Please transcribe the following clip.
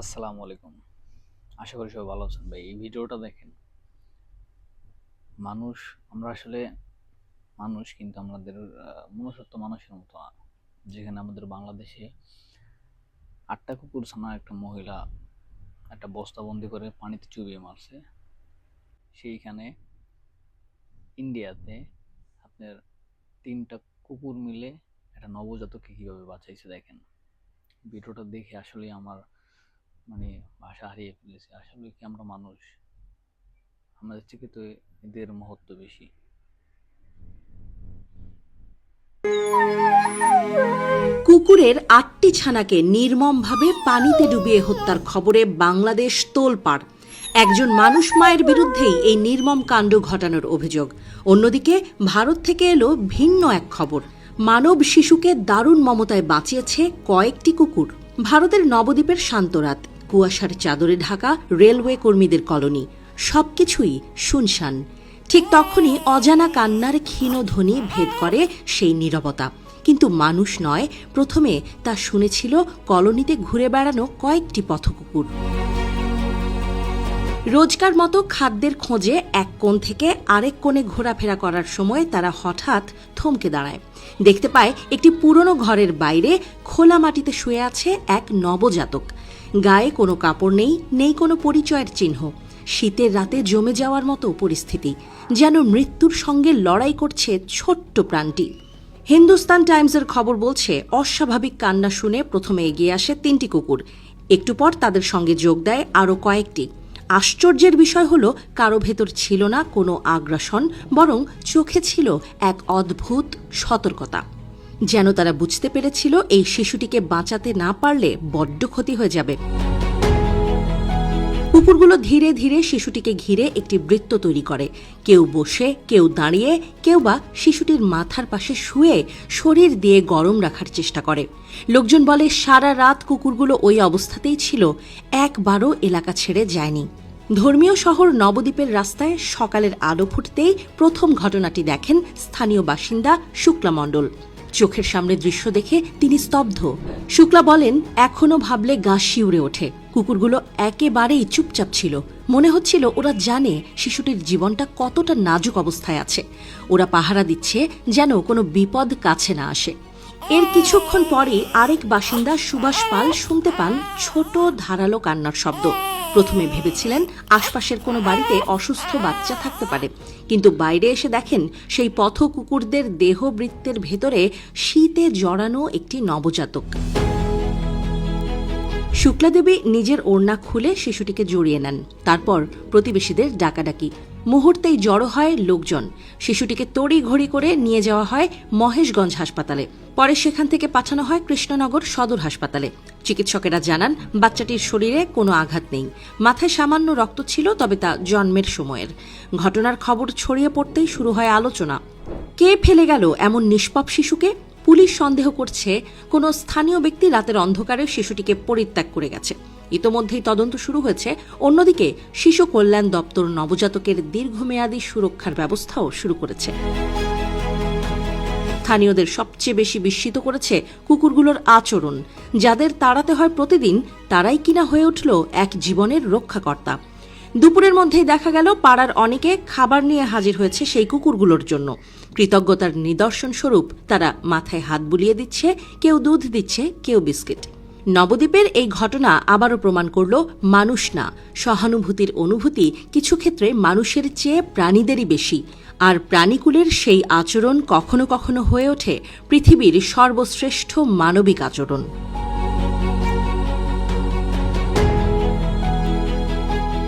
আসসালামু আলাইকুম। আশা করি সবাই ভালো আছেন। ভাই, এই ভিডিওটা দেখেন। মানুষ, আমরা আসলে মানুষ কিন্তু আমাদের মনুষ্যত্ব মানুষের মতো না। যেখানে আমাদের বাংলাদেশে আটটা কুকুর ছানা একটা মহিলা একটা বস্তাবন্দি করে পানিতে চুবিয়ে মারছে। সেইখানে ইন্ডিয়াতে আপনার তিনটা কুকুর মিলে একটা নবজাতককে কীভাবে বাঁচাইছে দেখেন। ভিডিওটা দেখে আসলে আমার মানে ভাষা হারিয়ে ফেলেছি। আসলে কি আমরা মানুষ? আমাদের থেকে তো এদের মহত্ব বেশি। কুকুরের আটটি ছানাকে নির্মমভাবে পানিতে ডুবিয়ে হত্যার খবরে বাংলাদেশ তোলপাড়। একজন মানুষ মায়ের বিরুদ্ধেই এই নির্মম কাণ্ড ঘটানোর অভিযোগ। অন্যদিকে ভারত থেকে এলো ভিন্ন এক খবর। মানব শিশুকে দারুণ মমতায় বাঁচিয়েছে কয়েকটি কুকুর। ভারতের নবদ্বীপের শান্তরাত কুয়াশার চাদরে ঢাকা রেলওয়ে কর্মীদের কলোনি। সবকিছুই শুনশান। ঠিক তখনই অজানা কান্নার ক্ষীণ ধ্বনি ভেদ করে সেই নীরবতা। কিন্তু মানুষ নয়, প্রথমে তা শুনেছিল কলোনিতে ঘুরে বেড়ানো কয়েকটি পথকুকুর। রোজকার মতো খাদ্যের খোঁজে এক কোণ থেকে আরেক কোণে ঘোরাফেরা করার সময় তারা হঠাৎ থমকে দাঁড়ায়। দেখতে পায় একটি পুরনো ঘরের বাইরে খোলা মাটিতে শুয়ে আছে এক নবজাতক। গায়ে কোনো কাপড় নেই নেই কোনো পরিচয়ের চিহ্ন। শীতের রাতে জমে যাওয়ার মতো পরিস্থিতি, যেন মৃত্যুর সঙ্গে লড়াই করছে ছোট্ট প্রাণটি। হিন্দুস্তান টাইমসের খবর বলছে, অস্বাভাবিক কান্না শুনে প্রথমে এগিয়ে আসে তিনটি কুকুর। একটু পর তাদের সঙ্গে যোগ দেয় আরও কয়েকটি। আশ্চর্যের বিষয় হলো, কারও ভেতর ছিল না কোনো আগ্রাসন, বরং চোখে ছিল এক অদ্ভুত সতর্কতা। যেন তারা বুঝতে পেরেছিল, এই শিশুটিকে বাঁচাতে না পারলে বড্ড ক্ষতি হয়ে যাবে। কুকুরগুলো ধীরে ধীরে শিশুটিকে ঘিরে একটি বৃত্ত তৈরি করে। কেউ বসে, কেউ দাঁড়িয়ে, কেউ বা শিশুটির মাথার পাশে শুয়ে শরীর দিয়ে গরম রাখার চেষ্টা করে। লোকজন বলে, সারা রাত কুকুরগুলো ওই অবস্থাতেই ছিল। একবারও এলাকা ছেড়ে যায়নি। ধর্মীয় শহর নবদ্বীপের রাস্তায় সকালের আলো ফুটতেই প্রথম ঘটনাটি দেখেন স্থানীয় বাসিন্দা শুক্লা মণ্ডল। চোখের সামনে দৃশ্য দেখে তিনি স্তব্ধ। শুক্লা বলেন, এখনও ভাবলে গা শিউরে ওঠে। কুকুরগুলো একেবারেই চুপচাপ ছিল। মনে হচ্ছিল ওরা জানে শিশুটির জীবনটা কতটা নাজুক অবস্থায় আছে। ওরা পাহারা দিচ্ছে যেন কোনো বিপদ কাছে না আসে। এর কিছুক্ষণ পরে আরেক বাসিন্দা সুভাষ পাল শুনতে পান ছোট ধারালো কান্নার শব্দ। প্রথমে ভেবেছিলেন আশপাশের কোনো বাড়িতে অসুস্থ বাচ্চা থাকতে পারে। কিন্তু বাইরে এসে দেখেন সেই পথ কুকুরদের দেহবৃত্তের ভেতরে শীতে জড়ানো একটি নবজাতক। শুক্লাদেবী নিজের ওড়না খুলে শিশুটিকে জড়িয়ে নেন। তারপর প্রতিবেশীদের ডাকাডাকি। মুহূর্তেই জড়ো হয় লোকজন। শিশুটিকে তড়ি ঘড়ি করে নিয়ে যাওয়া হয় মহেশগঞ্জ হাসপাতালে। পরে সেখান থেকে পাঠানো হয় কৃষ্ণনগর সদর হাসপাতালে। চিকিৎসকেরা জানান, বাচ্চাটির শরীরে কোনো আঘাত নেই। মাথায় সামান্য রক্ত ছিল, তবে তা জন্মের সময়ের। ঘটনার খবর ছড়িয়ে পড়তেই শুরু হয় আলোচনা। কে ফেলে গেল এমন নিষ্পাপ শিশুকে? পুলিশ সন্দেহ করছে, কোনো স্থানীয় ব্যক্তি রাতের অন্ধকারে শিশুটিকে পরিত্যাগ করে গেছে। ইতোমধ্যেই তদন্ত শুরু হয়েছে। অন্যদিকে, শিশু কল্যাণ দপ্তর নবজাতকের দীর্ঘমেয়াদী সুরক্ষার ব্যবস্থাও শুরু করেছে। স্থানীয়দের সবচেয়ে বেশি বিস্মিত করেছে কুকুরগুলোর আচরণ। যাদের তাড়াতে হয় প্রতিদিন, তারাই কিনা হয়ে উঠল এক জীবনের রক্ষাকর্তা। দুপুরের মধ্যেই দেখা গেল, পাড়ার অনেকে খাবার নিয়ে হাজির হয়েছে সেই কুকুরগুলোর জন্য। কৃতজ্ঞতার নিদর্শন স্বরূপ তারা মাথায় হাত বুলিয়ে দিচ্ছে, কেউ দুধ দিচ্ছে, কেউ বিস্কিট। নবদ্বীপের এই ঘটনা আবারও প্রমাণ করল মানুষ না। সহানুভূতির অনুভূতি কিছু ক্ষেত্রে মানুষের চেয়ে প্রাণীদেরই বেশি। আর প্রাণীকুলের সেই আচরণ কখনো কখনো হয়ে ওঠে পৃথিবীর সর্বশ্রেষ্ঠ মানবিক আচরণ।